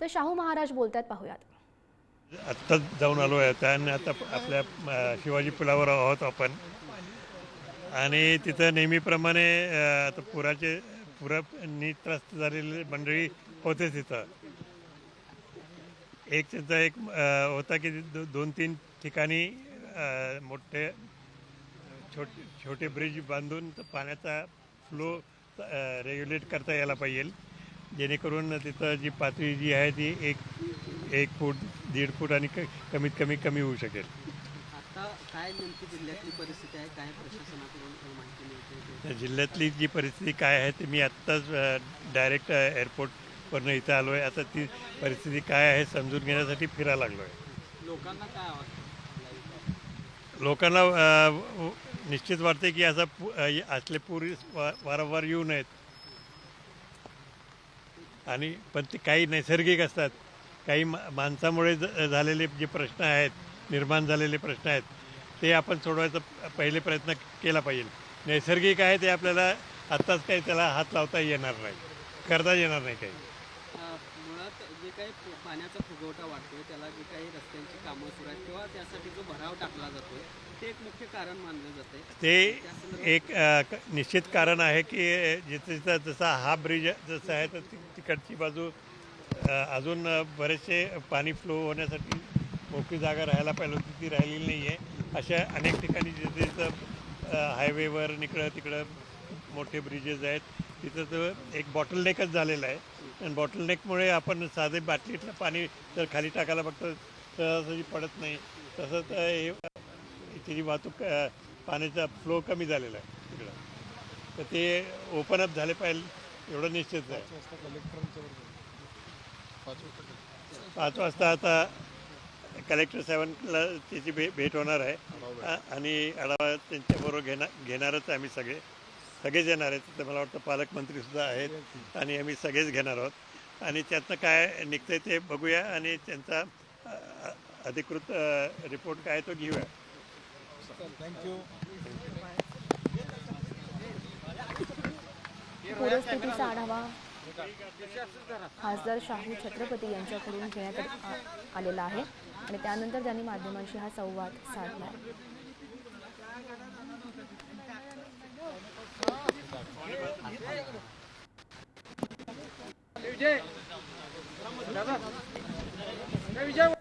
तर शाहू महाराज बोलतात पाहूयात. आत्ताच जाऊन आलो आहे. आणि आता आपल्या शिवाजी पुलावर आहोत आपण. आणि तिथं नेहमीप्रमाणे आता पुराचे पुरानी त्रस्त झालेली मंडळी होते तिथं. एक त्यांचा एक होता की दो, दोन तीन ठिकाणी मोठे छोटे छोटे ब्रिज बांधून पाण्याचा फ्लो रेग्युलेट करता यायला पाहिजे. जेणेकरून तिथं जी पातळी जी आहे ती एक एक फूट दीड फूट आणि क- कमीत कमी कमी होऊ शकेल. आता काय नेमकी जिल्ह्यातली परिस्थिती आहे? काय प्रशासनाकडून काही माहिती मिळते? तर जिल्ह्यातली जी परिस्थिती काय आहे ते मी आत्ताच डायरेक्ट एअरपोर्टवरनं इथं आलो आहे आता ती परिस्थिती काय आहे समजून घेण्यासाठी फिरायला लागलो आहे लोकांना काय लोकांना अ, व- निश्चित वाटते की असा पू- अ, असले पूर वा- वारंवार येऊ नयेत. आणि पण ते काही नैसर्गिक असतात. काही मा- माणसामुळे ज- झालेले जे प्रश्न आहेत निर्माण झालेले प्रश्न आहेत ते आपण सोडवायचा पहिले प्रयत्न केला पाहिजे. नैसर्गिक आहे ते आपल्याला आत्ताच काही त्याला हात लावता येणार नाही. करता येणार नाही काही. मुळात जे काही पाण्याचा फुगवटा वाटतोय त्याला जे काही रस्त्यांची कामं सुरू आहेत किंवा त्यासाठी जो भराव टाकला जातोय ते एक मुख्य कारण मानलं जाते ते एक अ, निश्चित कारण आहे की जिथं जिथं जसा हा ब्रिज जसा आहे तर ति- तिकडची बाजू अ, अजून बरेचसे पाणी फ्लो होण्यासाठी मोकळी जागा राहायला पाहिजे होती ती राहिलेली नाही आहे अशा अनेक ठिकाणी जिथे जिथं हायवेवर इकडं तिकडं मोठे ब्रिजेस आहेत तिथं तर एक बॉटलनेकच झालेलं आहे. आणि बॉटलनेकमुळे आपण साधे बाटलीतलं पाणी जर खाली टाकायला बघतो सहजासहजी पडत नाही. तसंच अ, हे त्याची वाहतूक पाण्याचा फ्लो कमी झालेला आहे तिकडं. तर ते ओपन अप झाले पाहिजे एवढं निश्चित आहे. पाच वाजता आता कलेक्टर साहेबांना त्याची भे भेट होणार आहे. आणि आढावा त्यांच्याबरोबर घेणार घेणारच आहे आम्ही सगळे. सगळेच येणार आहेत. तर मला वाटतं पालकमंत्रीसुद्धा आहेत आणि आम्ही सगळेच घेणार आहोत. आणि त्यातनं काय निघतंय ते बघूया आणि त्यांचा अधिकृत रिपोर्ट काय तो घेऊया. पूरस्थितीचा आढावा. खासदार शाहू छत्रपती यांच्याकडून घेण्यात आलेला आहे आणि त्यानंतर त्यांनी माध्यमांशी हा संवाद साधला विजय.